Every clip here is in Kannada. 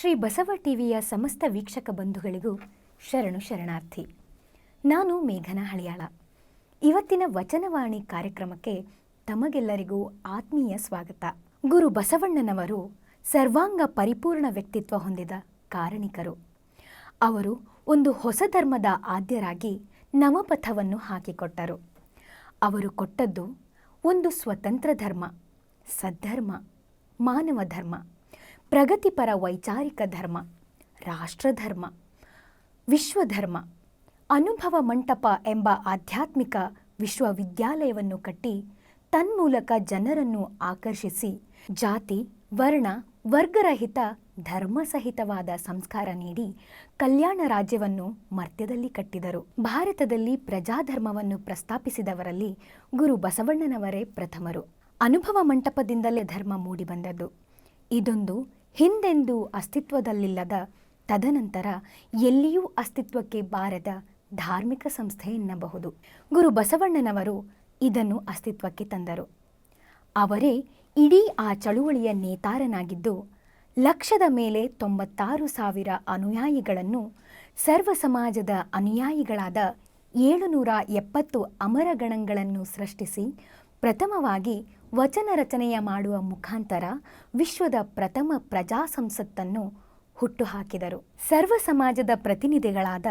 ಶ್ರೀ ಬಸವ ಟಿವಿಯ ಸಮಸ್ತ ವೀಕ್ಷಕ ಬಂಧುಗಳಿಗೂ ಶರಣು ಶರಣಾರ್ಥಿ. ನಾನು ಮೇಘನ ಹಳಿಯಾಳ. ಇವತ್ತಿನ ವಚನವಾಣಿ ಕಾರ್ಯಕ್ರಮಕ್ಕೆ ತಮಗೆಲ್ಲರಿಗೂ ಆತ್ಮೀಯ ಸ್ವಾಗತ. ಗುರು ಬಸವಣ್ಣನವರು ಸರ್ವಾಂಗ ಪರಿಪೂರ್ಣ ವ್ಯಕ್ತಿತ್ವ ಹೊಂದಿದ ಕಾರಣಿಕರು. ಅವರು ಒಂದು ಹೊಸ ಧರ್ಮದ ಆದ್ಯರಾಗಿ ನವಪಥವನ್ನು ಹಾಕಿಕೊಟ್ಟರು. ಅವರು ಕೊಟ್ಟದ್ದು ಒಂದು ಸ್ವತಂತ್ರ ಧರ್ಮ, ಸದ್ಧರ್ಮ, ಮಾನವ ಧರ್ಮ. ಪ್ರಗತಿಪರ ವೈಚಾರಿಕ ಧರ್ಮ, ರಾಷ್ಟ್ರಧರ್ಮ, ವಿಶ್ವಧರ್ಮ, ಅನುಭವ ಮಂಟಪ ಎಂಬ ಆಧ್ಯಾತ್ಮಿಕ ವಿಶ್ವವಿದ್ಯಾಲಯವನ್ನು ಕಟ್ಟಿ ತನ್ಮೂಲಕ ಜನರನ್ನು ಆಕರ್ಷಿಸಿ ಜಾತಿ, ವರ್ಣ, ವರ್ಗರಹಿತ, ಧರ್ಮಸಹಿತವಾದ ಸಂಸ್ಕಾರ ನೀಡಿ ಕಲ್ಯಾಣ ರಾಜ್ಯವನ್ನು ಮರ್ತ್ಯದಲ್ಲಿ ಕಟ್ಟಿದರು. ಭಾರತದಲ್ಲಿ ಪ್ರಜಾಧರ್ಮವನ್ನು ಪ್ರಸ್ತಾಪಿಸಿದವರಲ್ಲಿ ಗುರು ಬಸವಣ್ಣನವರೇ ಪ್ರಥಮರು. ಅನುಭವ ಮಂಟಪದಿಂದಲೇ ಧರ್ಮ ಮೂಡಿಬಂದದ್ದು. ಇದೊಂದು ಹಿಂದೆಂದೂ ಅಸ್ತಿತ್ವದಲ್ಲಿಲ್ಲದ ತದನಂತರ ಎಲ್ಲಿಯೂ ಅಸ್ತಿತ್ವಕ್ಕೆ ಬಾರದ ಧಾರ್ಮಿಕ ಸಂಸ್ಥೆ ಎನ್ನಬಹುದು. ಗುರು ಬಸವಣ್ಣನವರು ಇದನ್ನು ಅಸ್ತಿತ್ವಕ್ಕೆ ತಂದರು. ಅವರೇ ಇಡೀ ಆ ಚಳುವಳಿಯ ನೇತಾರನಾಗಿದ್ದು, ಲಕ್ಷದ ಮೇಲೆ ತೊಂಬತ್ತಾರು ಸಾವಿರ ಅನುಯಾಯಿಗಳನ್ನು ಸರ್ವ ಸಮಾಜದ ಅನುಯಾಯಿಗಳಾದ ಏಳುನೂರ ಎಪ್ಪತ್ತು ಅಮರಗಣಗಳನ್ನು ಸೃಷ್ಟಿಸಿ ಪ್ರಥಮವಾಗಿ ವಚನ ರಚನೆಯ ಮಾಡುವ ಮುಖಾಂತರ ವಿಶ್ವದ ಪ್ರಥಮ ಪ್ರಜಾಸಂಸತ್ತನ್ನು ಹುಟ್ಟುಹಾಕಿದರು. ಸರ್ವ ಸಮಾಜದ ಪ್ರತಿನಿಧಿಗಳಾದ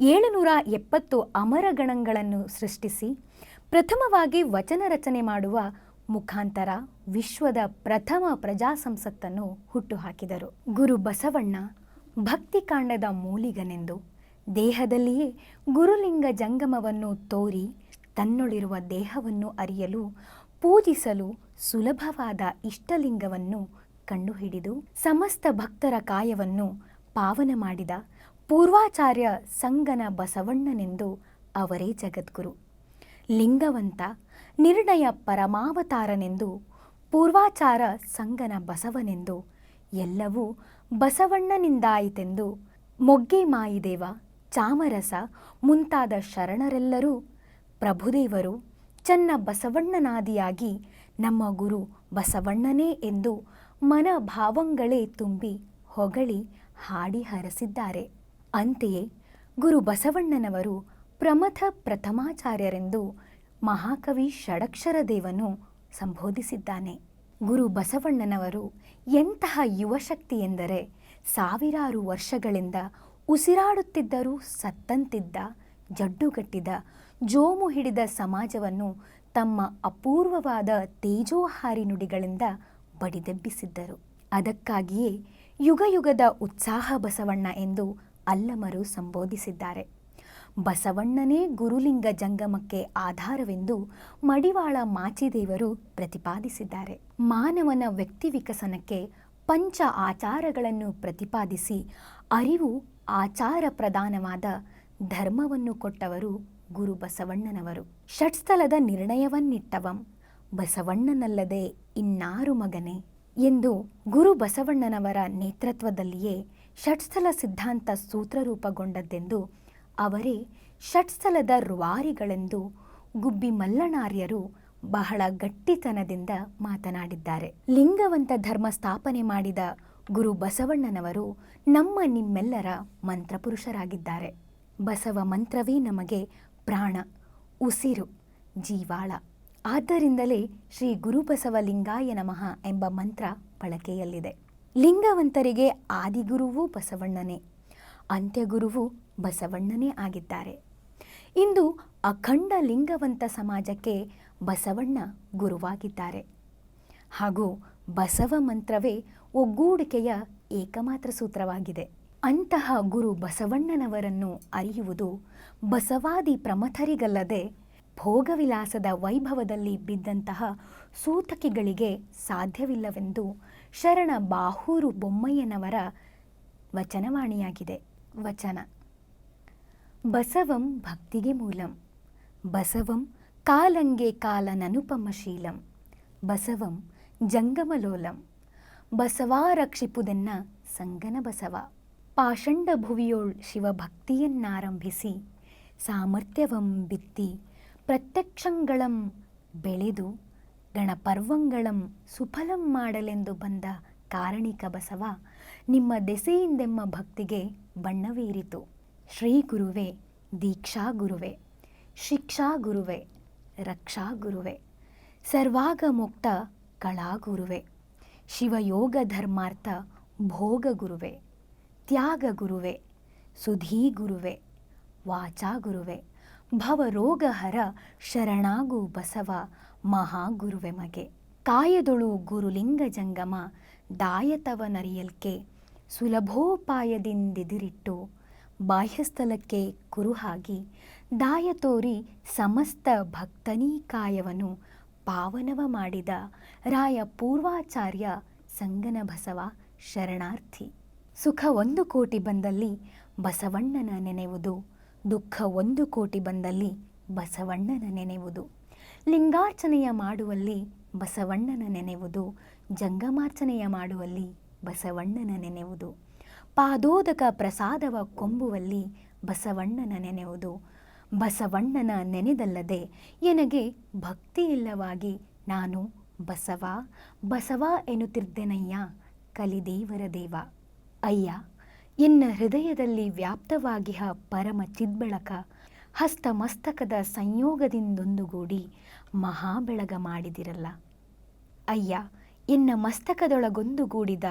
ಏಳುನೂರ ಎಪ್ಪತ್ತು ಅಮರಗಣಗಳನ್ನು ಸೃಷ್ಟಿಸಿ ಪ್ರಥಮವಾಗಿ ವಚನ ರಚನೆ ಮಾಡುವ ಮುಖಾಂತರ ವಿಶ್ವದ ಪ್ರಥಮ ಪ್ರಜಾಸಂಸತ್ತನ್ನು ಹುಟ್ಟುಹಾಕಿದರು. ಗುರು ಬಸವಣ್ಣ ಭಕ್ತಿಕಾಂಡದ ಮೂಲಿಗನೆಂದು ದೇಹದಲ್ಲಿಯೇ ಗುರುಲಿಂಗ ಜಂಗಮವನ್ನು ತೋರಿ ತನ್ನೊಳಿರುವ ದೇಹವನ್ನು ಅರಿಯಲು, ಪೂಜಿಸಲು ಸುಲಭವಾದ ಇಷ್ಟಲಿಂಗವನ್ನು ಕಂಡುಹಿಡಿದು, ಸಮಸ್ತ ಭಕ್ತರ ಕಾಯವನ್ನು ಪಾವನ ಮಾಡಿದ ಪೂರ್ವಾಚಾರ್ಯ ಸಂಗನ ಬಸವಣ್ಣನೆಂದು ಅವರೇ ಜಗದ್ಗುರು. ಲಿಂಗವಂತ, ನಿರ್ಣಯ ಪರಮಾವತಾರನೆಂದು ಪೂರ್ವಾಚಾರ ಸಂಗನ ಬಸವನೆಂದು ಎಲ್ಲವೂ ಬಸವಣ್ಣನಿಂದಾಯಿತೆಂದು ಮೊಗ್ಗೆ ಮಾಯಿದೇವ ಚಾಮರಸ ಮುಂತಾದ ಶರಣರೆಲ್ಲರೂ ಪ್ರಭುದೇವರು ಚನ್ನ ಬಸವಣ್ಣನಾದಿಯಾಗಿ ನಮ್ಮ ಗುರು ಬಸವಣ್ಣನೇ ಎಂದು ಮನಭಾವಂಗಳೇ ತುಂಬಿ ಹೊಗಳಿ ಹಾಡಿ ಹರಸಿದ್ದಾರೆ. ಅಂತೆಯೇ ಗುರು ಬಸವಣ್ಣನವರು ಪ್ರಮಥ ಪ್ರಥಮಾಚಾರ್ಯರೆಂದು ಮಹಾಕವಿ ಷಡಕ್ಷರ ದೇವನು ಸಂಬೋಧಿಸಿದ್ದಾನೆ. ಗುರು ಬಸವಣ್ಣನವರು ಎಂತಹ ಯುವಶಕ್ತಿ ಎಂದರೆ ಸಾವಿರಾರು ವರ್ಷಗಳಿಂದ ಉಸಿರಾಡುತ್ತಿದ್ದರೂ ಸತ್ತಂತಿದ್ದ ಜಡ್ಡುಗಟ್ಟಿದ ಜೋಮು ಹಿಡಿದ ಸಮಾಜವನ್ನು ತಮ್ಮ ಅಪೂರ್ವವಾದ ತೇಜೋಹಾರಿ ನುಡಿಗಳಿಂದ ಬಡಿದೆಬ್ಬಿಸಿದ್ದರು. ಅದಕ್ಕಾಗಿಯೇ ಯುಗಯುಗದ ಉತ್ಸಾಹ ಬಸವಣ್ಣ ಎಂದು ಅಲ್ಲಮರು ಸಂಬೋಧಿಸಿದ್ದಾರೆ. ಬಸವಣ್ಣನೇ ಗುರುಲಿಂಗ ಜಂಗಮಕ್ಕೆ ಆಧಾರವೆಂದು ಮಡಿವಾಳ ಮಾಚಿದೇವರು ಪ್ರತಿಪಾದಿಸಿದ್ದಾರೆ. ಮಾನವನ ವ್ಯಕ್ತಿ ವಿಕಸನಕ್ಕೆ ಪಂಚ ಆಚಾರಗಳನ್ನು ಪ್ರತಿಪಾದಿಸಿ, ಅರಿವು ಆಚಾರ ಪ್ರಧಾನವಾದ ಧರ್ಮವನ್ನು ಕೊಟ್ಟವರು ಗುರು ಬಸವಣ್ಣನವರು. ಷಟ್ಸ್ಥಲದ ನಿರ್ಣಯವನ್ನಿಟ್ಟವಂ, ಬಸವಣ್ಣನಲ್ಲದೆ ಇನ್ನಾರು ಮಗನೇ ಎಂದು ಗುರು ಬಸವಣ್ಣನವರ ನೇತೃತ್ವದಲ್ಲಿಯೇ ಷಟ್ಸ್ಥಲ ಸಿದ್ಧಾಂತ ಸೂತ್ರರೂಪಗೊಂಡದ್ದೆಂದು ಅವರೇ ಷಟ್ಸ್ಥಲದ ರುವಾರಿಗಳೆಂದು ಗುಬ್ಬಿ ಮಲ್ಲಣಾರ್ಯರು ಬಹಳ ಗಟ್ಟಿತನದಿಂದ ಮಾತನಾಡಿದ್ದಾರೆ. ಲಿಂಗವಂತ ಧರ್ಮ ಸ್ಥಾಪನೆ ಮಾಡಿದ ಗುರು ಬಸವಣ್ಣನವರು ನಮ್ಮ ನಿಮ್ಮೆಲ್ಲರ ಮಂತ್ರಪುರುಷರಾಗಿದ್ದಾರೆ. ಬಸವ ಮಂತ್ರವೇ ನಮಗೆ ಪ್ರಾಣ, ಉಸಿರು, ಜೀವಾಳ. ಆದ್ದರಿಂದಲೇ ಶ್ರೀ ಗುರುಬಸವ ಲಿಂಗಾಯ ನಮಃ ಎಂಬ ಮಂತ್ರ ಬಳಕೆಯಲ್ಲಿದೆ. ಲಿಂಗವಂತರಿಗೆ ಆದಿಗುರುವೂ ಬಸವಣ್ಣನೇ, ಅಂತ್ಯಗುರುವು ಬಸವಣ್ಣನೇ ಆಗಿದ್ದಾರೆ. ಇಂದು ಅಖಂಡ ಲಿಂಗವಂತ ಸಮಾಜಕ್ಕೆ ಬಸವಣ್ಣ ಗುರುವಾಗಿದ್ದಾರೆ. ಹಾಗೂ ಬಸವ ಮಂತ್ರವೇ ಒಗ್ಗೂಡಿಕೆಯ ಏಕಮಾತ್ರ ಸೂತ್ರವಾಗಿದೆ. ಅಂತಹ ಗುರು ಬಸವಣ್ಣನವರನ್ನು ಅರಿಯುವುದು ಬಸವಾದಿ ಪ್ರಮಥರಿಗಲ್ಲದೆ ಭೋಗವಿಲಾಸದ ವೈಭವದಲ್ಲಿ ಬಿದ್ದಂತಹ ಸೂತಕಿಗಳಿಗೆ ಸಾಧ್ಯವಿಲ್ಲವೆಂದು ಶರಣ ಬಾಹೂರು ಬೊಮ್ಮಯ್ಯನವರ ವಚನವಾಣಿಯಾಗಿದೆ. ವಚನ. ಬಸವಂ ಭಕ್ತಿಗೆ ಮೂಲಂ. ಬಸವಂ ಕಾಲಂಗೆ ಕಾಲನನುಪಮಶೀಲಂ. ಬಸವಂ ಜಂಗಮಲೋಲಂ. ಬಸವಾರಕ್ಷಿಪುದೆನ್ನ ಸಂಗನ ಬಸವ ಪಾಷಂಡ ಭುವಿಯೋಳ್ ಶಿವಭಕ್ತಿಯನ್ನಾರಂಭಿಸಿ, ಸಾಮರ್ಥ್ಯವಂ ಬಿತ್ತಿ, ಪ್ರತ್ಯಕ್ಷಂಗಳಂ ಬೆಳೆದು, ಗಣಪರ್ವಂಗಳಂ ಸುಫಲಂ ಮಾಡಲೆಂದು ಬಂದ ಕಾರಣಿಕ ಬಸವ, ನಿಮ್ಮ ದೆಸೆಯಿಂದೆಮ್ಮ ಭಕ್ತಿಗೆ ಬಣ್ಣವೇರಿತು. ಶ್ರೀ ಗುರುವೆ, ದೀಕ್ಷಾ ಗುರುವೆ, ಶಿಕ್ಷಾ ಗುರುವೆ, ರಕ್ಷಾ ಗುರುವೆ ಸರ್ವಾಗ ಮುಕ್ತ ಕಳಾ ಗುರುವೆ, ಶಿವಯೋಗ ಧರ್ಮಾರ್ಥ ಭೋಗ ಗುರುವೆ. ತ್ಯಾಗ ಗುರುವೆ, ಸುಧೀ ಗುರುವೆ, ವಾಚಾ ಗುರುವೆ, ಭವರೋಗಹರ ಶರಣಾಗು ಬಸವ, ಮಹಾಗುರುವೆ ಮಗೆ. ಕಾಯದೊಳು ಗುರುಲಿಂಗ ಜಂಗಮ ದಾಯತವನರಿಯಲ್ಕೆ ಸುಲಭೋಪಾಯದಿಂದಿದಿರಿಟ್ಟು, ಬಾಹ್ಯಸ್ಥಲಕ್ಕೆ ಕುರುಹಾಗಿ ದಾಯ ತೋರಿ ಸಮಸ್ತ ಭಕ್ತನೀ ಕಾಯವನು, ಪಾವನವ ಮಾಡಿದ ರಾಯ ಪೂರ್ವಾಚಾರ್ಯ ಸಂಗನ ಬಸವ ಶರಣಾರ್ಥಿ. ಸುಖ ಒಂದು ಕೋಟಿ ಬಂದಲ್ಲಿ ಬಸವಣ್ಣನ ನೆನೆವುದು ದುಃಖ ಒಂದು ಕೋಟಿ ಬಂದಲ್ಲಿ ಬಸವಣ್ಣನ ನೆನೆವುದು ಲಿಂಗಾರ್ಚನೆಯ ಮಾಡುವಲ್ಲಿ ಬಸವಣ್ಣನ ನೆನೆವುದು ಜಂಗಮಾರ್ಚನೆಯ ಮಾಡುವಲ್ಲಿ ಬಸವಣ್ಣನ ನೆನೆವುದು ಪಾದೋದಕ ಪ್ರಸಾದವ ಕೊಂಬುವಲ್ಲಿ ಬಸವಣ್ಣನ ನೆನೆವುದು ಬಸವಣ್ಣನ ನೆನೆದಲ್ಲದೆ ಎನಗೆ ಭಕ್ತಿಯಿಲ್ಲವಾಗಿ ನಾನು ಬಸವ. ಬಸವ ಎನ್ನುತ್ತಿರ್ದೆನಯ್ಯ ಕಲಿದೇವರ ದೇವ. ಅಯ್ಯ ಇನ್ನ ಹೃದಯದಲ್ಲಿ ವ್ಯಾಪ್ತವಾಗಿಹ ಪರಮ ಚಿದ್ಬೆಳಕ ಹಸ್ತಮಸ್ತಕದ ಸಂಯೋಗದಿಂದೊಂದುಗೂಡಿ ಮಹಾಬೆಳಗ ಮಾಡಿದಿರಲ್ಲ. ಅಯ್ಯ ಇನ್ನ ಮಸ್ತಕದೊಳಗೊಂದುಗೂಡಿದ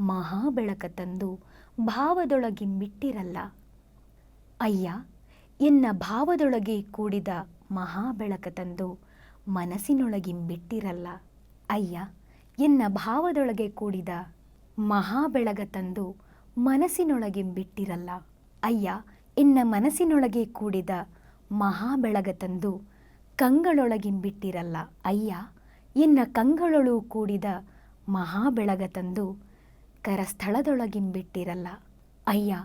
ಮಹಾಬೆಳಕ ತಂದು ಭಾವದೊಳಗಿಂಬಿಟ್ಟಿರಲ್ಲ. ಅಯ್ಯ ಇನ್ನ ಭಾವದೊಳಗೆ ಕೂಡಿದ ಮಹಾಬೆಳಕ ತಂದು ಮನಸ್ಸಿನೊಳಗಿಂಬಿಟ್ಟಿರಲ್ಲ. ಅಯ್ಯ ಇನ್ನ ಭಾವದೊಳಗೆ ಕೂಡಿದ ಮಹಾಬೆಳಗ ತಂದು ಮನಸ್ಸಿನೊಳಗಿಂಬಿಟ್ಟಿರಲ್ಲ. ಅಯ್ಯ, ಇನ್ನ ಮನಸ್ಸಿನೊಳಗೆ ಕೂಡಿದ ಮಹಾಬೆಳಗ ತಂದು ಕಂಗಳೊಳಗಿಂಬಿಟ್ಟಿರಲ್ಲ. ಅಯ್ಯ, ಇನ್ನ ಕಂಗಳೊಳು ಕೂಡಿದ ಮಹಾಬೆಳಗ ತಂದು ಕರಸ್ಥಳದೊಳಗಿಂಬಿಟ್ಟಿರಲ್ಲ. ಅಯ್ಯ,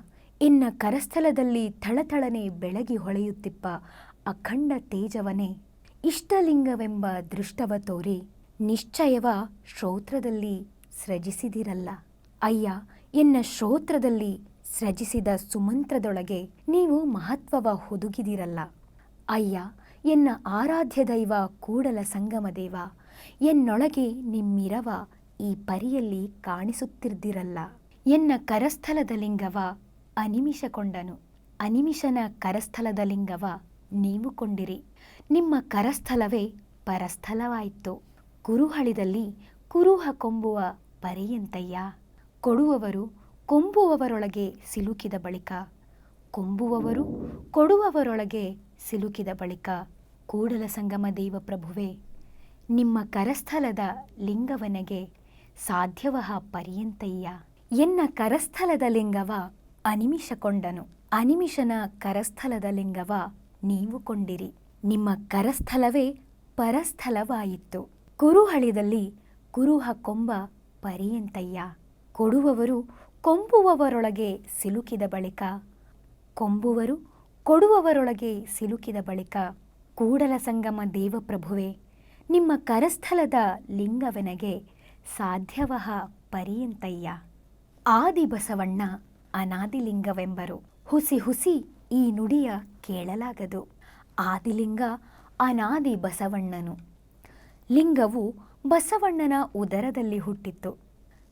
ಇನ್ನ ಕರಸ್ಥಳದಲ್ಲಿ ಥಳಥಳನೆ ಬೆಳಗಿ ಹೊಳೆಯುತ್ತಿಪ್ಪ ಅಖಂಡ ತೇಜವನೇ. ಇಷ್ಟಲಿಂಗವೆಂಬ ದೃಷ್ಟವ ತೋರಿ ನಿಶ್ಚಯವ ಶ್ರೋತ್ರದಲ್ಲಿ ಸೃಜಿಸಿದಿರಲ್ಲ. ಅಯ್ಯ, ಎನ್ನ ಶ್ರೋತ್ರದಲ್ಲಿ ಸೃಜಿಸಿದ ಸುಮಂತ್ರದೊಳಗೆ ನೀವು ಮಹತ್ವವ ಹುದುಗಿದಿರಲ್ಲ. ಅಯ್ಯ, ಎನ್ನ ಆರಾಧ್ಯ ದೈವ ಕೂಡಲ ಸಂಗಮ ದೇವ, ಎನ್ನೊಳಗೆ ನಿಮ್ಮಿರವ ಈ ಪರಿಯಲ್ಲಿ ಕಾಣಿಸುತ್ತಿರ್ದಿರಲ್ಲ. ಎನ್ನ ಕರಸ್ಥಲದ ಲಿಂಗವ ಅನಿಮಿಷಕೊಂಡನು, ಅನಿಮಿಷನ ಕರಸ್ಥಲದ ಲಿಂಗವ ನೀವು ಕೊಂಡಿರಿ. ನಿಮ್ಮ ಕರಸ್ಥಲವೇ ಪರಸ್ಥಲವಾಯಿತು. ಕುರುಹಳಿದಲ್ಲಿ ಕುರುಹ ಕೊಂಬುವ ಪರಿಯಂತಯ್ಯ. ಕೊಡುವವರು ಕೊಂಬುವವರೊಳಗೆ ಸಿಲುಕಿದ ಬಳಿಕ, ಕೊಂಬುವವರು ಕೊಡುವವರೊಳಗೆ ಸಿಲುಕಿದ ಬಳಿಕ ಕೂಡಲ ಸಂಗಮ ದೇವ ಪ್ರಭುವೇ ನಿಮ್ಮ ಕರಸ್ಥಲದ ಲಿಂಗವನಗೆ ಸಾಧ್ಯವಹ ಪರ್ಯಂತಯ್ಯ. ಎನ್ನ ಕರಸ್ಥಲದ ಲಿಂಗವ ಅನಿಮಿಷಕೊಂಡನು. ಅನಿಮಿಷನ ಕರಸ್ಥಲದ ಲಿಂಗವ ನೀವು ಕೊಂಡಿರಿ. ನಿಮ್ಮ ಕರಸ್ಥಲವೇ ಪರಸ್ಥಲವಾಯಿತು. ಕುರುಹಳಿದಲ್ಲಿ ಕುರುಹ ಕೊಂಬ ಪರಿಯಂತಯ್ಯ. ಕೊಡುವವರು ಕೊಂಬುವವರೊಳಗೆ ಸಿಲುಕಿದ ಬಳಿಕ, ಕೊಂಬುವರು ಕೊಡುವವರೊಳಗೆ ಸಿಲುಕಿದ ಬಳಿಕ, ಕೂಡಲ ಸಂಗಮ ದೇವಪ್ರಭುವೆ, ನಿಮ್ಮ ಕರಸ್ಥಲದ ಲಿಂಗವೆನಗೆ ಸಾಧ್ಯವಹ ಪರಿಯಂತಯ್ಯ. ಆದಿ ಬಸವಣ್ಣ ಅನಾದಿಲಿಂಗವೆಂಬರು. ಹುಸಿ ಹುಸಿ ಈ ನುಡಿಯ ಕೇಳಲಾಗದು. ಆದಿಲಿಂಗ ಅನಾದಿ ಬಸವಣ್ಣನು ಲಿಂಗವು ಬಸವಣ್ಣನ ಉದರದಲ್ಲಿ ಹುಟ್ಟಿತ್ತು.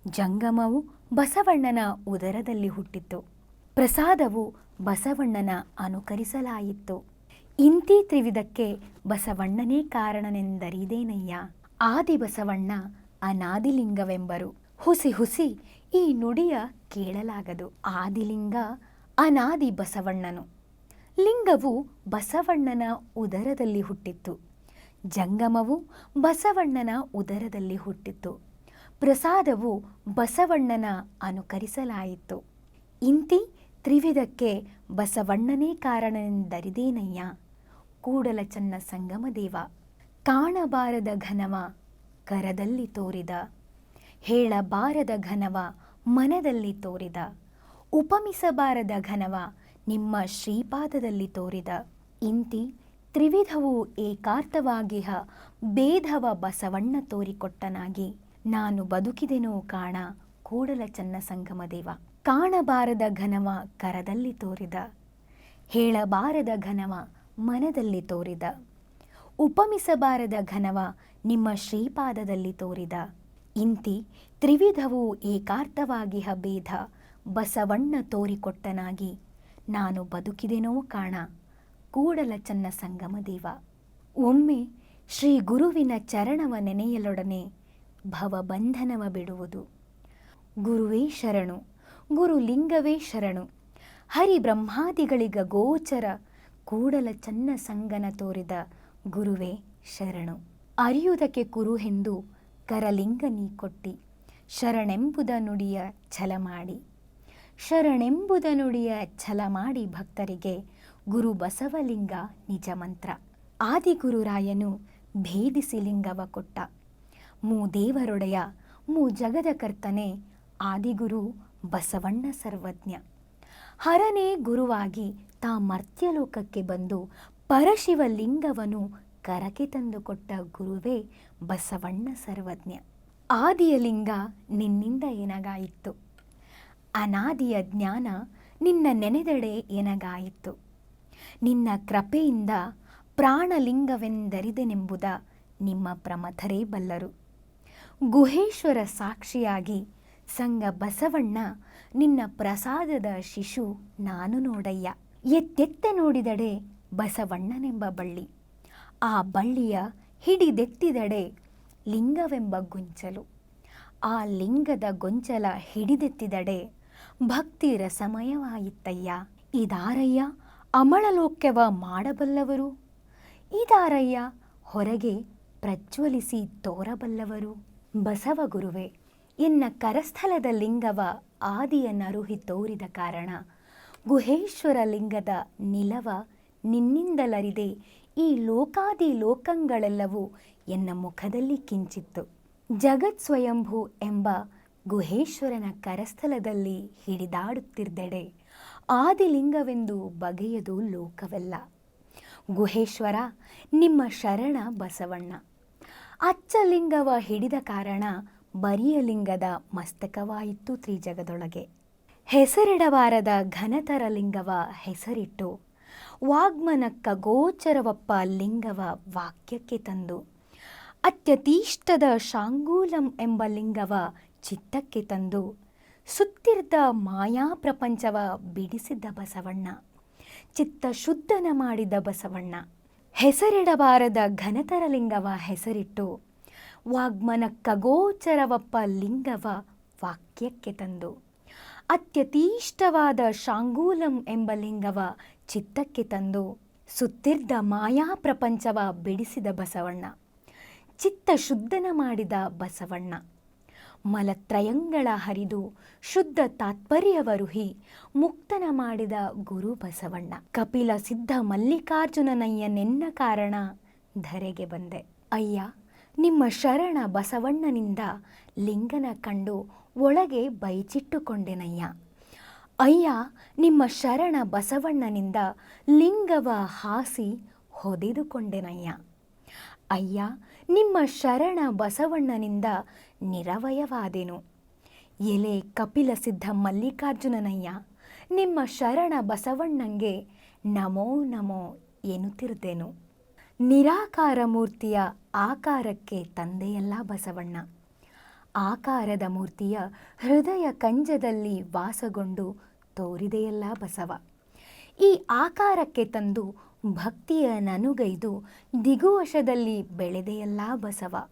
ಜಂಗಮವು ಬಸವಣ್ಣನ ಉದರದಲ್ಲಿ ಹುಟ್ಟಿತ್ತು. ಪ್ರಸಾದವು ಬಸವಣ್ಣನ ಅನುಕರಿಸಲಾಯಿತು. ಇಂತಿ ತ್ರಿವಿಧಕ್ಕೆ ಬಸವಣ್ಣನೇ ಕಾರಣನೆಂದರಿದೇನಯ್ಯ? ಆದಿ ಬಸವಣ್ಣ ಅನಾದಿಲಿಂಗವೆಂಬರು. ಹುಸಿ ಹುಸಿ ಈ ನುಡಿಯ ಕೇಳಲಾಗದು. ಆದಿಲಿಂಗ ಅನಾದಿ ಬಸವಣ್ಣನು. ಲಿಂಗವು ಬಸವಣ್ಣನ ಉದರದಲ್ಲಿ ಹುಟ್ಟಿತ್ತು. ಜಂಗಮವು ಬಸವಣ್ಣನ ಉದರದಲ್ಲಿ ಹುಟ್ಟಿತ್ತು. ಪ್ರಸಾದವು ಬಸವಣ್ಣನ ಅನುಕರಿಸಲಾಯಿತು. ಇಂತಿ ತ್ರಿವಿಧಕ್ಕೆ ಬಸವಣ್ಣನೇ ಕಾರಣನೆಂದರಿದೇನಯ್ಯ? ಕೂಡಲ ಚನ್ನ ಸಂಗಮದೇವ, ಕಾಣಬಾರದ ಘನವ ಕರದಲ್ಲಿ ತೋರಿದ, ಹೇಳಬಾರದ ಘನವ ಮನದಲ್ಲಿ ತೋರಿದ, ಉಪಮಿಸಬಾರದ ಘನವ ನಿಮ್ಮ ಶ್ರೀಪಾದದಲ್ಲಿ ತೋರಿದ. ಇಂತಿ ತ್ರಿವಿಧವು ಏಕಾರ್ಥವಾಗಿಹ ಬೇಧವ ಬಸವಣ್ಣ ತೋರಿಕೊಟ್ಟನಾಗಿ ನಾನು ಬದುಕಿದೆನೋ ಕಾಣ ಕೂಡಲ ಚನ್ನ ಸಂಗಮದೇವ. ಕಾಣಬಾರದ ಘನವ ಕರದಲ್ಲಿ ತೋರಿದ. ಹೇಳಬಾರದ ಘನವ ಮನದಲ್ಲಿ ತೋರಿದ. ಉಪಮಿಸಬಾರದ ಘನವ ನಿಮ್ಮ ಶ್ರೀಪಾದದಲ್ಲಿ ತೋರಿದ. ಇಂತಿ ತ್ರಿವಿಧವು ಏಕಾರ್ಥವಾಗಿ ಹಬೇಧ, ಬಸವಣ್ಣ ತೋರಿಕೊಟ್ಟನಾಗಿ ನಾನು ಬದುಕಿದೆನೋ ಕಾಣ ಕೂಡಲ ಚನ್ನ ಸಂಗಮ ದೇವ ಒಮ್ಮೆ ಶ್ರೀ ಗುರುವಿನ ಚರಣವ ನೆನೆಯಲೊಡನೆ ಭವಬಂಧನವ ಬಿಡುವುದು. ಗುರುವೇ ಶರಣು, ಗುರುಲಿಂಗವೇ ಶರಣು ಹರಿ ಬ್ರಹ್ಮಾದಿಗಳಿಗ ಗೋಚರ, ಕೂಡಲ ಚನ್ನ ಸಂಗನ ತೋರಿದ ಗುರುವೇ ಶರಣು. ಅರಿಯುವುದಕ್ಕೆ ಕುರುಹೆಂದು ಕರಲಿಂಗ ನೀ ಕೊಟ್ಟಿ, ಶರಣೆಂಬುದ ನುಡಿಯ ಛಲ ಮಾಡಿ. ಶರಣೆಂಬುದ ನುಡಿಯ ಛಲ ಮಾಡಿ ಭಕ್ತರಿಗೆ ಗುರು ಬಸವಲಿಂಗ ನಿಜ ಮಂತ್ರ ಆದಿಗುರುರಾಯನು ಭೇದಿಸಿ ಲಿಂಗವ ಕೊಟ್ಟ. ಮೂ ದೇವರೊಡೆಯ, ಮೂ ಜಗದ ಕರ್ತನೆ, ಆದಿಗುರು ಬಸವಣ್ಣ ಸರ್ವಜ್ಞ. ಹರನೇ ಗುರುವಾಗಿ ತಾ ಮರ್ತ್ಯಲೋಕಕ್ಕೆ ಬಂದು ಪರಶಿವಲಿಂಗವನ್ನು ಕರಕೆ ತಂದುಕೊಟ್ಟ ಗುರುವೇ ಬಸವಣ್ಣ ಸರ್ವಜ್ಞ. ಆದಿಯಲಿಂಗ ನಿನ್ನಿಂದ ಏನಗಾಯಿತು ಅನಾದಿಯ ಜ್ಞಾನ ನಿನ್ನ ನೆನೆದೆಡೆ ಏನಗಾಯಿತು ನಿನ್ನ ಕೃಪೆಯಿಂದ ಪ್ರಾಣಲಿಂಗವೆಂದರಿದೆನೆಂಬುದ ನಿಮ್ಮ ಪ್ರಮಥರೇ ಬಲ್ಲರು. ಗುಹೇಶ್ವರ ಸಾಕ್ಷಿಯಾಗಿ ಸಂಗ ಬಸವಣ್ಣ ನಿನ್ನ ಪ್ರಸಾದದ ಶಿಶು ನಾನು ನೋಡಯ್ಯ. ಎತ್ತೆತ್ತ ನೋಡಿದಡೆ ಬಸವಣ್ಣನೆಂಬ ಬಳ್ಳಿ. ಆ ಬಳ್ಳಿಯ ಹಿಡಿದೆತ್ತಿದಡೆ ಲಿಂಗವೆಂಬ ಗೊಂಚಲು. ಆ ಲಿಂಗದ ಗೊಂಚಲ ಹಿಡಿದೆತ್ತಿದಡೆ ಭಕ್ತಿ ರಸಮಯವಾಯಿತಯ್ಯ ಇದಾರಯ್ಯ, ಅಮಳಲೋಕ್ಯವ ಮಾಡಬಲ್ಲವರು? ಇದಾರಯ್ಯ, ಹೊರಗೆ ಪ್ರಜ್ವಲಿಸಿ ತೋರಬಲ್ಲವರು? ಬಸವ ಗುರುವೆ, ಎನ್ನ ಕರಸ್ಥಲದ ಲಿಂಗವ ಆದಿಯ ನರುಹಿ ತೋರಿದ ಕಾರಣ, ಗುಹೇಶ್ವರ ಲಿಂಗದ ನಿಲವ ನಿನ್ನಿಂದಲರಿದೆ, ಈ ಲೋಕಾದಿ ಲೋಕಂಗಳೆಲ್ಲವೂ ಎನ್ನ ಮುಖದಲ್ಲಿ ಕಿಂಚಿತ್ತು. ಜಗತ್ ಸ್ವಯಂಭು ಎಂಬ ಗುಹೇಶ್ವರನ ಕರಸ್ಥಲದಲ್ಲಿ ಹಿಡಿದಾಡುತ್ತಿದ್ದೆಡೆ ಆದಿಲಿಂಗವೆಂದು ಬಗೆಯದು ಲೋಕವೆಲ್ಲ. ಗುಹೇಶ್ವರ, ನಿಮ್ಮ ಶರಣ ಬಸವಣ್ಣ. ಅಚ್ಚಲಿಂಗವ ಹಿಡಿದ ಕಾರಣ ಬರಿಯ ಲಿಂಗದ ಮಸ್ತಕವಾಯಿತು ತ್ರಿಜಗದೊಳಗೆ. ಹೆಸರಿಡಬಾರದ ಘನತರ ಲಿಂಗವ ಹೆಸರಿಟ್ಟು, ವಾಗ್ಮನಕ್ಕ ಗೋಚರವಪ್ಪ ಲಿಂಗವ ವಾಕ್ಯಕ್ಕೆ ತಂದು, ಅತ್ಯತೀಷ್ಟದ ಶಾಂಗೂಲಂ ಎಂಬ ಲಿಂಗವ ಚಿತ್ತಕ್ಕೆ ತಂದು, ಸುತ್ತಿರ್ದ ಮಾಯಾ ಪ್ರಪಂಚವ ಬಿಡಿಸಿದ್ದ ಬಸವಣ್ಣ ಚಿತ್ತ ಶುದ್ಧನ ಮಾಡಿದ ಬಸವಣ್ಣ. ಹೆಸರಿಡಬಾರದ ಘನತರ ಲಿಂಗವ ಹೆಸರಿಟ್ಟು, ವಾಗ್ಮನ ಖಗೋಚರವಪ್ಪ ಲಿಂಗವ ವಾಕ್ಯಕ್ಕೆ ತಂದು, ಅತ್ಯತೀಷ್ಟವಾದ ಶಾಂಗೂಲಂ ಎಂಬ ಲಿಂಗವ ಚಿತ್ತಕ್ಕೆ ತಂದು, ಸುತ್ತಿರ್ದ ಮಾಯಾ ಪ್ರಪಂಚವ ಬಿಡಿಸಿದ ಬಸವಣ್ಣ ಚಿತ್ತ ಶುದ್ಧನ ಮಾಡಿದ ಬಸವಣ್ಣ. ಮಲತ್ರಯಂಗಳ ಹರಿದು ಶುದ್ಧ ತಾತ್ಪರ್ಯವರುಹಿ ಮುಕ್ತನ ಮಾಡಿದ ಗುರು ಬಸವಣ್ಣ. ಕಪಿಲ ಸಿದ್ಧ ಮಲ್ಲಿಕಾರ್ಜುನನಯ್ಯ ನೆನ್ನ ಕಾರಣ ಧರೆಗೆ ಬಂದೆ. ಅಯ್ಯ, ನಿಮ್ಮ ಶರಣ ಬಸವಣ್ಣನಿಂದ ಲಿಂಗನ ಕಂಡು ಒಳಗೆ ಬೈಚಿಟ್ಟುಕೊಂಡೆನಯ್ಯ. ಅಯ್ಯ, ನಿಮ್ಮ ಶರಣ ಬಸವಣ್ಣನಿಂದ ಲಿಂಗವ ಹಾಸಿ ಹೊದೆದುಕೊಂಡೆನಯ್ಯ. ಅಯ್ಯ, ನಿಮ್ಮ ಶರಣ ಬಸವಣ್ಣನಿಂದ ನಿರವಯವಾದೆನು. ಎಲೆ ಕಪಿಲ ಸಿದ್ಧ ಮಲ್ಲಿಕಾರ್ಜುನನಯ್ಯ, ನಿಮ್ಮ ಶರಣ ಬಸವಣ್ಣಂಗೆ ನಮೋ ನಮೋ ಎನ್ನುತ್ತಿರುತ್ತೇನು. ನಿರಾಕಾರ ಮೂರ್ತಿಯ ಆಕಾರಕ್ಕೆ ತಂದೆಯಲ್ಲ ಬಸವಣ್ಣ. ಆಕಾರದ ಮೂರ್ತಿಯ ಹೃದಯ ಕಂಜದಲ್ಲಿ ವಾಸಗೊಂಡು ತೋರಿದೆಯಲ್ಲ ಬಸವ. ಈ ಆಕಾರಕ್ಕೆ ತಂದು ಭಕ್ತಿಯ ನನುಗೈದು ದಿಗುವಶದಲ್ಲಿ ಬೆಳೆದೆಯಲ್ಲ ಬಸವ.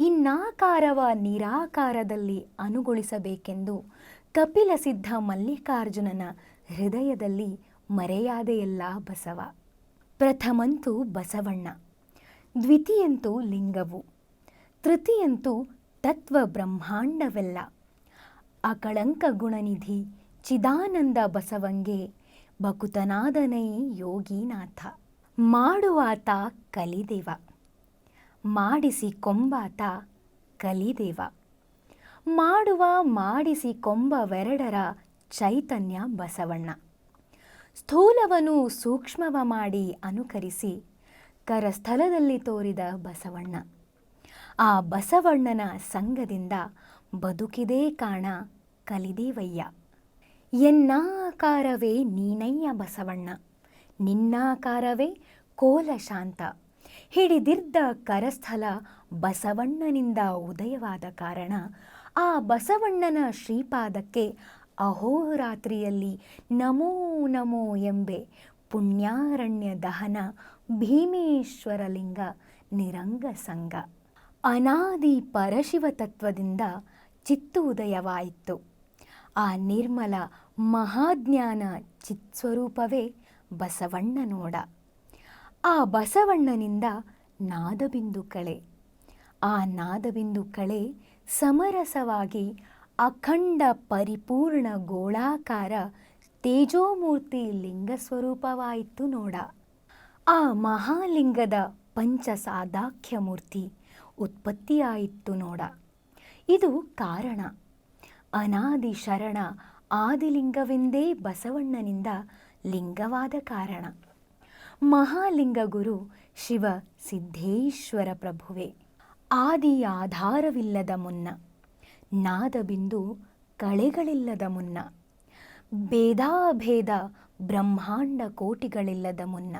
ಇನ್ನಾಕಾರವ ನಿರಾಕಾರದಲ್ಲಿ ಅನುಗೊಳಿಸಬೇಕೆಂದು ಕಪಿಲ ಸಿದ್ಧ ಮಲ್ಲಿಕಾರ್ಜುನನ ಹೃದಯದಲ್ಲಿ ಮರೆಯಾದೆಯಲ್ಲ ಬಸವ. ಪ್ರಥಮಂತೂ ಬಸವಣ್ಣ, ದ್ವಿತೀಯಂತೂ ಲಿಂಗವು, ತೃತೀಯಂತೂ ತತ್ವ ಬ್ರಹ್ಮಾಂಡವೆಲ್ಲ ಅಕಳಂಕ ಗುಣನಿಧಿ ಚಿದಾನಂದ ಬಸವಂಗೆ ಬಕುತನಾದನೈ ಯೋಗಿನಾಥ. ಮಾಡುವಾತ ಕಲಿದೇವ. ಮಾಡಿಸಿ ಕೊಂಬಾತ ಕಲಿದೇವ. ಮಾಡುವ ಮಾಡಿಸಿ ಕೊಂಬವೆರಡರ ಚೈತನ್ಯ ಬಸವಣ್ಣ. ಸ್ಥೂಲವನ್ನು ಸೂಕ್ಷ್ಮವ ಮಾಡಿ ಅನುಕರಿಸಿ ಕರಸ್ಥಲದಲ್ಲಿ ತೋರಿದ ಬಸವಣ್ಣ. ಆ ಬಸವಣ್ಣನ ಸಂಘದಿಂದ ಬದುಕಿದೇ ಕಾಣ ಕಲಿದೇವಯ್ಯ. ಎನ್ನಾಕಾರವೇ ನೀನಯ್ಯ ಬಸವಣ್ಣ. ನಿನ್ನಾಕಾರವೇ ಕೋಲ ಶಾಂತ ಹಿಡಿದಿದ್ದ ಕರಸ್ಥಲ ಬಸವಣ್ಣನಿಂದ ಉದಯವಾದ ಕಾರಣ ಆ ಬಸವಣ್ಣನ ಶ್ರೀಪಾದಕ್ಕೆ ಅಹೋರಾತ್ರಿಯಲ್ಲಿ ನಮೋ ನಮೋ ಎಂಬೆ ಪುಣ್ಯಾರಣ್ಯ ದಹನ ಭೀಮೇಶ್ವರಲಿಂಗ ನಿರಂಗ ಸಂಘ. ಅನಾದಿ ಪರಶಿವ ತತ್ವದಿಂದ ಚಿತ್ತುದಯವಾಯಿತು. ಆ ನಿರ್ಮಲ ಮಹಾಜ್ಞಾನ ಚಿತ್ಸ್ವರೂಪವೇ ಬಸವಣ್ಣ ನೋಡ ಆ ಬಸವಣ್ಣನಿಂದ ನಾದಬಿಂದು ಕಳೆ ಆ ನಾದಬಿಂದು ಕಳೆ ಸಮರಸವಾಗಿ ಅಖಂಡ ಪರಿಪೂರ್ಣ ಗೋಳಾಕಾರ ತೇಜೋಮೂರ್ತಿ ಲಿಂಗ ಸ್ವರೂಪವಾಯಿತು ನೋಡ. ಆ ಮಹಾಲಿಂಗದ ಪಂಚ ಸಾದಾಖ್ಯ ಮೂರ್ತಿ ಉತ್ಪತ್ತಿಯಾಯಿತು ನೋಡ. ಇದು ಕಾರಣ. ಅನಾದಿ ಶರಣ ಆದಿಲಿಂಗವೆಂದೇ ಬಸವಣ್ಣನಿಂದ ಲಿಂಗವಾದ ಕಾರಣ. ಮಹಾಲಿಂಗ ಗುರು ಶಿವ ಸಿದ್ಧೇಶ್ವರ ಪ್ರಭುವೆ. ಆದಿ ಆಧಾರವಿಲ್ಲದ ಮುನ್ನ, ನಾದಬಿಂದು ಕಳೆಗಳಿಲ್ಲದ ಮುನ್ನ, ಭೇದಾಭೇದ ಬ್ರಹ್ಮಾಂಡ ಕೋಟಿಗಳಿಲ್ಲದ ಮುನ್ನ,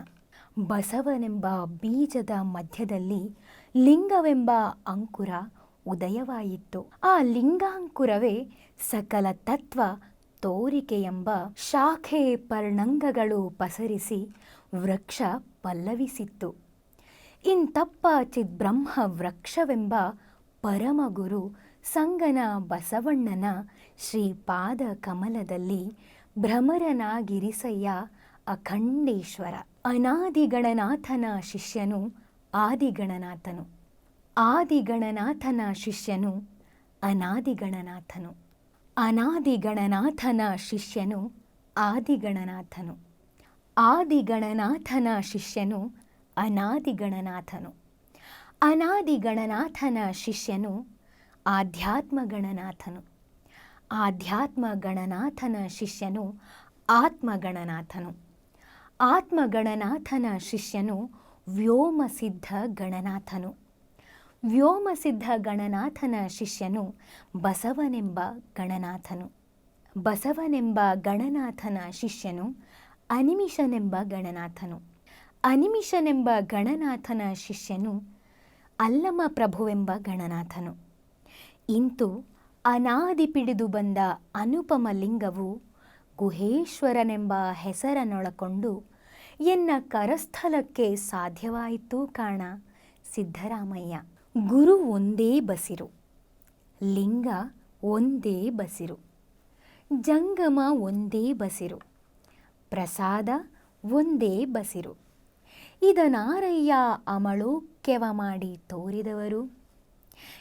ಬಸವನೆಂಬ ಬೀಜದ ಮಧ್ಯದಲ್ಲಿ ಲಿಂಗವೆಂಬ ಅಂಕುರ ಉದಯವಾಯಿತು. ಆ ಲಿಂಗಾಂಕುರವೇ ಸಕಲ ತತ್ವ ತೋರಿಕೆ ಎಂಬ ಶಾಖೆ ಪರ್ಣಂಗಗಳು ಪಸರಿಸಿ ವೃಕ್ಷ ಪಲ್ಲವಿಸಿತ್ತು. ಇಂತಪ್ಪ ಚಿದ್ಬ್ರಹ್ಮ ವೃಕ್ಷವೆಂಬ ಪರಮಗುರು ಸಂಗನ ಬಸವಣ್ಣನ ಶ್ರೀಪಾದ ಕಮಲದಲ್ಲಿ ಭ್ರಮರನಾಗಿರಿಸಯ್ಯ ಅಖಂಡೇಶ್ವರ ಅನಾದಿಗಣನಾಥನ ಶಿಷ್ಯನು ಆದಿಗಣನಾಥನು. ಆದಿಗಣನಾಥನ ಶಿಷ್ಯನು ಅನಾದಿಗಣನಾಥನು. ಅನಾದಿಗಣನಾಥನ ಶಿಷ್ಯನು ಆದಿಗಣನಾಥನು. ಆದಿಗಣನಾಥನ ಶಿಷ್ಯನು ಅನಾದಿಗಣನಾಥನು. ಅನಾದಿಗಣನಾಥನ ಶಿಷ್ಯನು ಆಧ್ಯಾತ್ಮಗಣನಾಥನು. ಆಧ್ಯಾತ್ಮಗಣನಾಥನ ಶಿಷ್ಯನು ಆತ್ಮಗಣನಾಥನು. ಆತ್ಮಗಣನಾಥನ ಶಿಷ್ಯನು ವ್ಯೋಮಸಿದ್ಧ ಗಣನಾಥನು ವ್ಯೋಮಸಿದ್ಧ ಗಣನಾಥನ ಶಿಷ್ಯನು ಬಸವನೆಂಬ ಗಣನಾಥನು. ಬಸವನೆಂಬ ಗಣನಾಥನ ಶಿಷ್ಯನು ಅನಿಮಿಷನೆಂಬ ಗಣನಾಥನು. ಅನಿಮಿಷನೆಂಬ ಗಣನಾಥನ ಶಿಷ್ಯನು ಅಲ್ಲಮ ಪ್ರಭುವೆಂಬ ಗಣನಾಥನು. ಇಂತು ಅನಾದಿ ಪಿಡಿದು ಬಂದ ಅನುಪಮ ಲಿಂಗವು ಗುಹೇಶ್ವರನೆಂಬ ಹೆಸರನ್ನೊಳಕೊಂಡು ಎನ್ನ ಕರಸ್ಥಲಕ್ಕೆ ಸಾಧ್ಯವಾಯಿತು ಕಾಣ ಸಿದ್ದರಾಮಯ್ಯ. ಗುರು ಒಂದೇ ಬಸಿರು, ಲಿಂಗ ಒಂದೇ ಬಸಿರು, ಜಂಗಮ ಒಂದೇ ಬಸಿರು. ಪ್ರಸಾದ ಒಂದೇ ಬಸಿರು. ಇದನಾರಯ್ಯ ಅಮಳೋಕ್ಯವ ಮಾಡಿ ತೋರಿದವರು.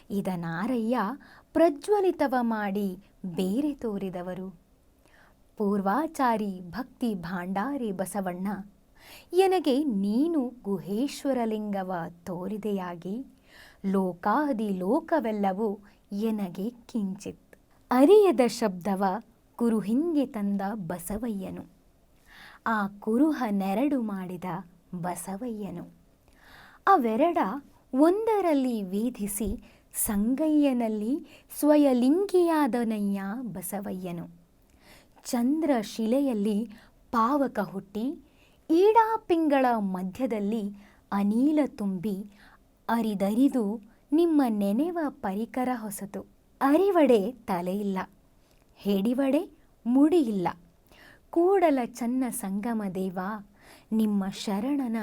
ಇದನಾರಯ್ಯ ಪ್ರಜ್ವಲಿತವ ಮಾಡಿ ಬೇರೆ ತೋರಿದವರು. ಪೂರ್ವಾಚಾರಿ ಭಕ್ತಿ ಭಾಂಡಾರಿ ಬಸವಣ್ಣ, ಎನಗೆ ನೀನು ಗುಹೇಶ್ವರಲಿಂಗವ ತೋರಿದೆಯಾಗಿ, ಲೋಕಾದಿ ಲೋಕವೆಲ್ಲವೂ ಎನಗೆ ಕಿಂಚಿತ್. ಅರಿಯದ ಶಬ್ದವ ಕುರುಹಿಂಗೆ ತಂದ ಬಸವಯ್ಯನು. ಆ ಕುರುಹ ನೆರಡು ಮಾಡಿದ ಬಸವಯ್ಯನು. ಅವೆರಡ ಒಂದರಲ್ಲಿ ವೇಧಿಸಿ ಸಂಗಯ್ಯನಲ್ಲಿ ಸ್ವಯಲಿಂಗಿಯಾದನಯ್ಯ ಬಸವಯ್ಯನು. ಚಂದ್ರ ಶಿಲೆಯಲ್ಲಿ ಪಾವಕ ಹುಟ್ಟಿ ಈಡಾಪಿಂಗಳ ಮಧ್ಯದಲ್ಲಿ ಅನಿಲ ತುಂಬಿ ಅರಿದರಿದು ನಿಮ್ಮ ನೆನೆವ ಪರಿಕರ ಹೊಸತು. ಅರಿವಡೆ ತಲೆಯಿಲ್ಲ, ಹೇಡಿವಡೆ ಮುಡಿಯಿಲ್ಲ. ಕೂಡಲ ಚನ್ನ ಸಂಗಮ ದೇವ, ನಿಮ್ಮ ಶರಣನ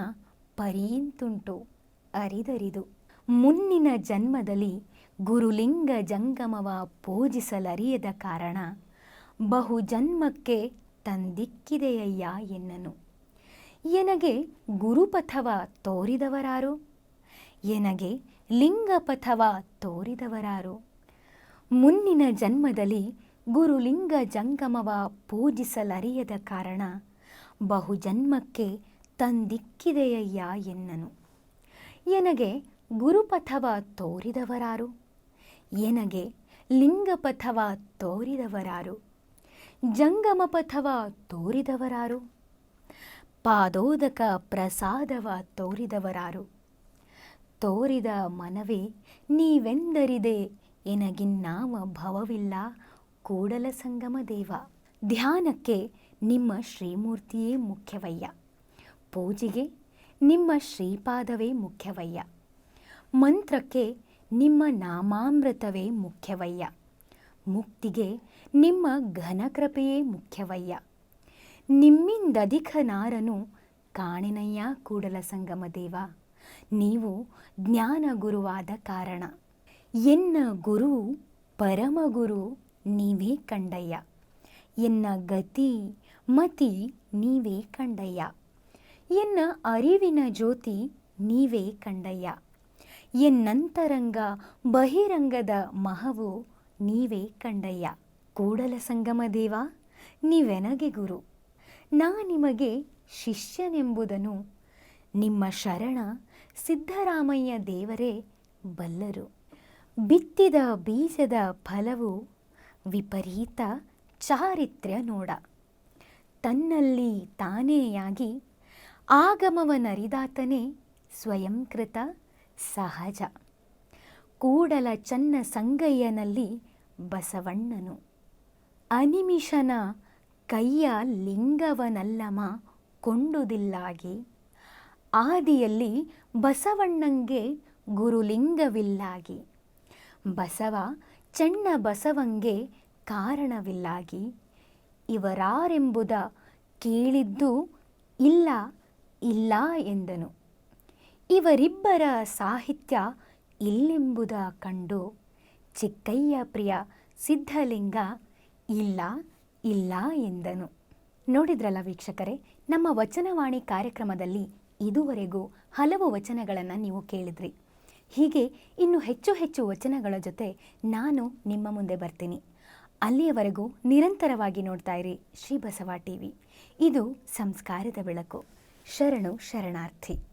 ಪರೀಂತುಂಟು ಅರಿದರಿದು. ಮುನ್ನಿನ ಜನ್ಮದಲ್ಲಿ ಗುರುಲಿಂಗ ಜಂಗಮವ ಪೂಜಿಸಲರಿಯದ ಕಾರಣ ಬಹು ಜನ್ಮಕ್ಕೆ ತಂದಿಕ್ಕಿದೆಯಯ್ಯ ಎನ್ನನು. ಎನಗೆ ಗುರುಪಥವ ತೋರಿದವರಾರು? ಎನಗೆ ಲಿಂಗಪಥವ ತೋರಿದವರಾರು? ಮುನ್ನಿನ ಜನ್ಮದಲ್ಲಿ ಗುರುಲಿಂಗ ಜಂಗಮವ ಪೂಜಿಸಲರಿಯದ ಕಾರಣ ಬಹುಜನ್ಮಕ್ಕೆ ತಂದಿಕ್ಕಿದೆಯಯ್ಯ ಎನ್ನನು. ಎನಗೆ ಗುರುಪಥವ ತೋರಿದವರಾರು? ಎನಗೆ ಲಿಂಗಪಥವ ತೋರಿದವರಾರು? ಜಂಗಮ ಪಥವ ತೋರಿದವರಾರು? ಪಾದೋದಕ ಪ್ರಸಾದವ ತೋರಿದವರಾರು? ತೋರಿದ ಮನವೇ ನೀವೆಂದರಿದೆ? ಎನಗಿನ್ನಾವ ಭವವಿಲ್ಲ? ಕೂಡಲ ಸಂಗಮ ದೇವ, ಧ್ಯಾನಕ್ಕೆ ನಿಮ್ಮ ಶ್ರೀಮೂರ್ತಿಯೇ ಮುಖ್ಯವಯ್ಯ. ಪೂಜೆಗೆ ನಿಮ್ಮ ಶ್ರೀಪಾದವೇ ಮುಖ್ಯವಯ್ಯ. ಮಂತ್ರಕ್ಕೆ ನಿಮ್ಮ ನಾಮಾಮೃತವೇ ಮುಖ್ಯವಯ್ಯ. ಮುಕ್ತಿಗೆ ನಿಮ್ಮ ಘನಕೃಪೆಯೇ ಮುಖ್ಯವಯ್ಯ. ನಿಮ್ಮಿಂದಧಿಕನಾರನು ಕಾಣಿನಯ್ಯ ಕೂಡಲ ಸಂಗಮ ದೇವ. ನೀವು ಜ್ಞಾನ ಗುರುವಾದ ಕಾರಣ. ಎನ್ನ ಗುರು ಪರಮಗುರು ನೀವೇ ಕಂಡಯ್ಯ. ಎನ್ನ ಗತಿ ಮತಿ ನೀವೇ ಕಂಡಯ್ಯ. ಎನ್ನ ಅರಿವಿನ ಜ್ಯೋತಿ ನೀವೇ ಕಂಡಯ್ಯ. ಎನ್ನಂತರಂಗ ಬಹಿರಂಗದ ಮಹವು ನೀವೇ ಕಂಡಯ್ಯ. ಕೂಡಲ ಸಂಗಮ ದೇವ, ನೀವೆನಗೆ ಗುರು? ನಾ ನಿಮಗೆ ಶಿಷ್ಯನೆಂಬುದನ್ನು ನಿಮ್ಮ ಶರಣ ಸಿದ್ದರಾಮಯ್ಯ ದೇವರೇ ಬಲ್ಲರು. ಬಿತ್ತಿದ ಬೀಜದ ಫಲವು ವಿಪರೀತ ಚಾರಿತ್ರ್ಯ ನೋಡ. ತನ್ನಲ್ಲಿ ತಾನೇಯಾಗಿ ಆಗಮವನರಿದಾತನೇ ಸ್ವಯಂಕೃತ ಸಹಜ. ಕೂಡಲ ಚನ್ನ ಸಂಗಯ್ಯನಲ್ಲಿ ಬಸವಣ್ಣನು. ಅನಿಮಿಷನ ಕೈಯ ಲಿಂಗವನಲ್ಲಮ ಕೊಂಡುದಿಲ್ಲಾಗಿ. ಆದಿಯಲ್ಲಿ ಬಸವಣ್ಣಂಗೆ ಗುರುಲಿಂಗವಿಲ್ಲಾಗಿ. ಬಸವ ಚೆನ್ನ ಬಸವಂಗೆ ಕಾರಣವಿಲ್ಲಾಗಿ ಇವರಾರೆಂಬುದ ಕೇಳಿದ್ದು ಇಲ್ಲ ಇಲ್ಲ ಎಂದನು. ಇವರಿಬ್ಬರ ಸಾಹಿತ್ಯ ಇಲ್ಲೆಂಬುದ ಕಂಡು ಚಿಕ್ಕಯ್ಯ ಪ್ರಿಯ ಸಿದ್ಧಲಿಂಗ ಇಲ್ಲ ಇಲ್ಲ ಎಂದನು. ನೋಡಿದ್ರಲ್ಲ ವೀಕ್ಷಕರೇ, ನಮ್ಮ ವಚನವಾಣಿ ಕಾರ್ಯಕ್ರಮದಲ್ಲಿ ಇದುವರೆಗೂ ಹಲವು ವಚನಗಳನ್ನು ನೀವು ಕೇಳಿದ್ರಿ. ಹೀಗೆ ಇನ್ನು ಹೆಚ್ಚು ಹೆಚ್ಚು ವಚನಗಳ ಜೊತೆ ನಾನು ನಿಮ್ಮ ಮುಂದೆ ಬರ್ತೀನಿ. ಅಲ್ಲಿಯವರೆಗೂ ನಿರಂತರವಾಗಿ ನೋಡ್ತಾ ಇರಿ ಶ್ರೀ ಬಸವ ಟಿವಿ. ಇದು ಸಂಸ್ಕಾರದ ಬೆಳಕು. ಶರಣು ಶರಣಾರ್ಥಿ.